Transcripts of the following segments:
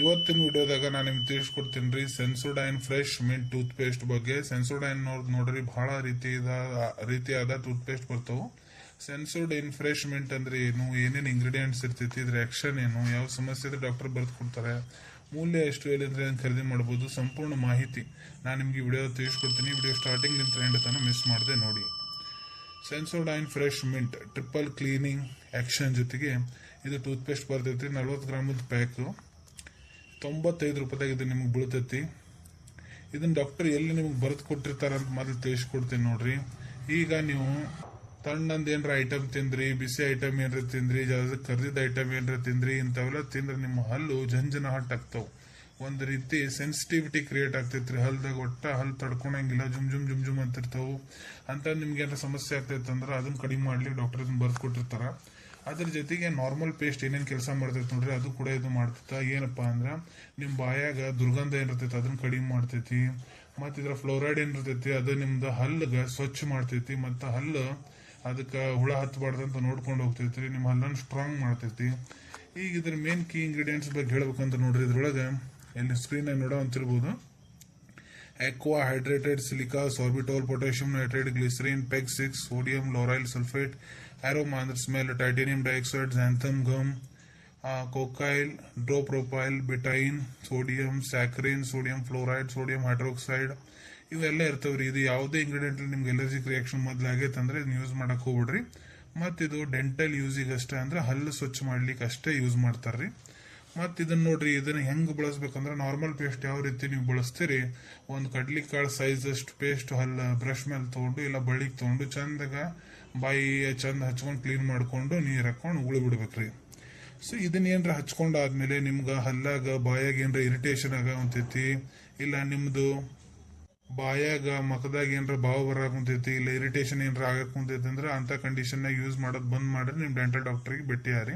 ಇವತ್ತಿನ ವಿಡಿಯೋದಾಗ ನಾನು ನಿಮ್ಗೆ ತಿಳಿಸ್ಕೊಡ್ತೀನಿ Sensodyne fresh mint toothpaste ಬಗ್ಗೆ. ಸೆನ್ಸೋಡೈನ್ ನೋಡ್, ನೋಡ್ರಿ ಬಹಳ ರೀತಿಯಾದ ರೀತಿಯಾದ ಟೂತ್ ಪೇಸ್ಟ್ ಸೆನ್ಸೋಡ್ ಸೆನ್ಸೋಡೈನ್ ಫ್ರೆಶ್ ಮಿಂಟ್ ಅಂದ್ರೆ ಏನು, ಏನೇನು ಇಂಗ್ರೀಡಿಯೆಂಟ್ಸ್ ಇರ್ತೈತಿ, ಇದ್ರ ಆಕ್ಷನ್ ಏನು, ಯಾವ ಸಮಸ್ಯೆ ಇದ್ರೆ ಡಾಕ್ಟರ್ ಬರ್ದು ಕೊಡ್ತಾರೆ. ಮೂಲ್ಯ ಎಷ್ಟು ಹೇಳಿದ್ರೆ ಖರೀದಿ ಮಾಡ್ಬೋದು. ಸಂಪೂರ್ಣ ಮಾಹಿತಿ ನಾನು ನಿಮ್ಗೆ ವಿಡಿಯೋ ತಿಳಿಸ್ಕೊಡ್ತೀನಿ. ವಿಡಿಯೋ ಸ್ಟಾರ್ಟಿಂಗ್ ಎಂಡ್ ತನಕ ಮಿಸ್ ಮಾಡದೆ ನೋಡಿ. Sensodyne fresh mint triple cleaning action ಜೊತೆಗೆ ಇದು ಟೂತ್ ಪೇಸ್ಟ್ ಬರ್ತೈತಿ, ನಲ್ವತ್ತು ಗ್ರಾಮದ ಪ್ಯಾಕು ತೊಂಬತ್ತೈದು ರೂಪಾಯಿದಾಗ ಇದು ನಿಮ್ಗೆ ಬೀಳ್ತೈತಿ. ಇದನ್ನು ಡಾಕ್ಟರ್ ಎಲ್ಲಿ ನಿಮ್ಗೆ ಬರೆದು ಕೊಟ್ಟಿರ್ತಾರೆ ಅಂತ ಮೊದಲು ತಿಳಿಸ್ಕೊಡ್ತೀನಿ ನೋಡ್ರಿ. ಈಗ ನೀವು ತಣ್ಣಂದು ಏನಾರ ಐಟಮ್ ತಿಂದ್ರಿ, ಬಿಸಿ ಐಟಮ್ ಏನರ ತಿಂದ್ರಿ ಜಾಸ್ತಿ ಕರ್ದಿದ್ದ ಐಟಮ್ ಏನರ ತಿಂದ್ರಿ, ಇಂಥವೆಲ್ಲ ತಿಂದ್ರೆ ನಿಮ್ಮ ಹಲ್ಲು ಜಂಜನ ಹಟ್ ಒಂದು ಒಂದ್ ರೀತಿ ಸೆನ್ಸಿಟಿವಿಟಿ ಕ್ರಿಯೇಟ್ ಆಗ್ತೈತ್ರಿ. ಹಲ್ದಾಗ ಒಟ್ಟ ಹಲ್ಲು ತಡ್ಕೊಳಂಗಿಲ್ಲ, ಜುಮ್ ಜುಮ್ ಜುಮ್ ಜುಮ್ ಅಂತಿರ್ತವೆ. ಅಂತ ನಿಮ್ಗೆ ಏನಾರ ಸಮಸ್ಯೆ ಆಗ್ತೈತೆ ಅಂದ್ರೆ ಅದನ್ನ ಕಡಿಮೆ ಮಾಡ್ಲಿ ಡಾಕ್ಟರ್ ಇದನ್ನ ಬರ್ದು ಕೊಟ್ಟಿರ್ತಾರ. ಅದ್ರ ಜೊತೆಗೆ ನಾರ್ಮಲ್ ಪೇಸ್ಟ್ ಏನೇನು ಕೆಲಸ ಮಾಡ್ತೈತೆ ನೋಡ್ರಿ, ಅದು ಕೂಡ ಇದು ಮಾಡ್ತೈತ ಏನಪ್ಪ ಅಂದ್ರೆ ನಿಮ್ಮ ಬಾಯಾಗ ದುರ್ಗಂಧ ಏನಿರ್ತೈತೆ, ಅದನ್ನ ಕಡಿಮೆ ಮಾಡ್ತೈತಿ. ಮತ್ತ ಇದರ ಫ್ಲೋರೈಡ್ ಏನಿರ್ತೈತಿ, ಅದು ನಿಮ್ದು ಹಲ್ಲಗ ಸ್ವಚ್ಛ ಮಾಡ್ತೈತಿ. ಮತ್ತ ಹಲ್ಲು ಅದಕ್ಕೆ ಹುಳ ಹತ್ತಬಾರ್ದಂತ ನೋಡ್ಕೊಂಡು ಹೋಗ್ತೈತಿ ನಿಮ್ಮ ಹಲ್ಲನ್ನು ಸ್ಟ್ರಾಂಗ್ ಮಾಡ್ತೈತಿ. ಈಗ ಇದ್ರ ಮೇನ್ ಕೀ ಇಂಗ್ರೀಡಿಯೆಂಟ್ಸ್ ಬಗ್ಗೆ ಹೇಳ್ಬೇಕಂತ ನೋಡ್ರಿ ಇದ್ರೊಳಗೆ. ಸ್ಕ್ರೀನ್ ನೋಡೋ ಅಂತಿರ್ಬೋದು. Aqua hydrated silica sorbitol potassium nitrate glycerin PEG 6 sodium lauryl sulfate aroma ಅಂದ್ರೆ smell, titanium dioxide xanthan gum uh, cocyl, dopropyl, betaine sodium saccharin sodium fluoride sodium hydroxide ಇವೆಲ್ಲ ರೀ ಇದು ಯಾವುದೇ ಇಂಗ್ರೀಡಿಯೆಂಟ್ ನಿಮ್ಗೆ ಎಲರ್ಜಿಕ್ ರಿಯಾಕ್ಷನ್ ಮೊದ್ಲು ಆಗೈತೆ ಅಂದ್ರೆ ಇದನ್ನ ಯೂಸ್ ಮಾಡಕ್ ಹೋಗ್ಬಿಡ್ರಿ ಮತ್ತಿದು ಇದು ಡೆಂಟಲ್ ಯೂಸಿಗೆ ಅಷ್ಟೇ ಅಂದ್ರೆ ಹಲ್ಲು ಸ್ವಚ್ಛ ಮಾಡ್ಲಿಕ್ಕೆ ಅಷ್ಟೇ ಯೂಸ್ ಮಾಡ್ತಾರ್ರಿ ಮತ್ ಇದನ್ನ ನೋಡ್ರಿ, ಇದನ್ನ ಹೆಂಗ್ ಬಳಸ್ಬೇಕಂದ್ರೆ ನಾರ್ಮಲ್ ಪೇಸ್ಟ್ ಯಾವ ರೀತಿ ನೀವು ಬಳಸ್ತೀರಿ, ಒಂದು ಕಡ್ಲಿ ಕಾಳು ಸೈಜ್ ಅಷ್ಟು ಪೇಸ್ಟ್ ಹಲ್ಲ ಬ್ರಷ್ ಮೇಲೆ ತಗೊಂಡು, ಇಲ್ಲ ಬಳ್ಳಿಗೆ ತಗೊಂಡು, ಚಂದಾಗ ಬಾಯಿ ಚಂದ ಹಚ್ಕೊಂಡು ಕ್ಲೀನ್ ಮಾಡ್ಕೊಂಡು ನೀರು ಹಾಕೊಂಡು ಉಗುಳಿ ಬಿಡ್ಬೇಕ್ರಿ ಸೊ ಇದನ್ನ ಏನ್ರ ಹಚ್ಕೊಂಡಾದ್ಮೇಲೆ ನಿಮ್ಗ ಹಲ್ಲಾಗ, ಬಾಯಾಗ ಏನ್ರ ಇರಿಟೇಷನ್ ಆಗ ಅಂತೈತಿ ಇಲ್ಲ ನಿಮ್ದು ಬಾಯಾಗ ಮಕದಾಗ ಏನ್ರ ಬಾವ ಬರಕ್ಕೆ ಕುಂತೈತಿ, ಇಲ್ಲ ಇರಿಟೇಷನ್ ಏನ್ರ ಆಗಕ್ ಕುಂತೈತಿ ಅಂದ್ರೆ ಅಂತ ಕಂಡೀಷನ್ನಾಗ ಯೂಸ್ ಮಾಡೋದ್ ಬಂದ್ ಮಾಡ್ರಿ, ನಿಮ್ ಡೆಂಟಲ್ ಡಾಕ್ಟರ್ಗೆ ಭೇಟಿ ಆರಿ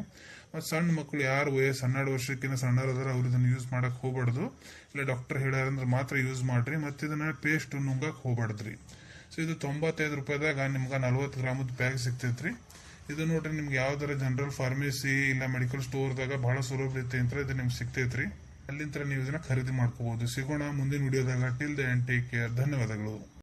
ಮತ್ ಸಣ್ಣ ಮಕ್ಕಳು ಯಾರು ವಯಸ್ಸು ಹನ್ನೆರಡು ವರ್ಷಕ್ಕಿಂತ ಸಣ್ಣರದಾರ ಅವ್ರು ಇದನ್ನ ಯೂಸ್ ಮಾಡಕ್ ಹೋಗ್ಬಾರ್ದು. ಇಲ್ಲ ಡಾಕ್ಟರ್ ಹೇಳ್ಯಾರಂದ್ರೆ ಮಾತ್ರ ಯೂಸ್ ಮಾಡ್ರಿ ಮತ್ ಇದನ್ನ ಪೇಸ್ಟ್ ನುಂಗಕ್ ಹೋಗ್ಬಾರ್ದ್ರಿ. ಸೊ ಇದು ತೊಂಬತ್ತೈದು ರೂಪಾಯಿದಾಗ ನಿಮ್ಗೆ ನಲ್ವತ್ತು ಗ್ರಾಮದ ಪ್ಯಾಕ್ ಸಿಗ್ತೈತ್ರಿ. ಇದು ನೋಡ್ರಿ ನಿಮ್ಗೆ ಯಾವ್ದಾರ ಜನರಲ್ ಫಾರ್ಮಸಿ ಇಲ್ಲ ಮೆಡಿಕಲ್ ಸ್ಟೋರ್ದಾಗ ಬಹಳ ಸುಲಭ ರೀತಿ ಅಂತ ಇದು ನಿಮ್ಗೆ ಸಿಗ್ತೈತ್ರಿ. ಅಲ್ಲಿಂದ ನೀವು ಇದನ್ನ ಖರೀದಿ ಮಾಡ್ಕೋಬಹುದು ಸಿಗೋಣ ಮುಂದಿನ ವಿಡಿಯೋದಾಗ. ಟಿಲ್ ದ ಟೇಕ್ ಕೇರ್ ಧನ್ಯವಾದಗಳು.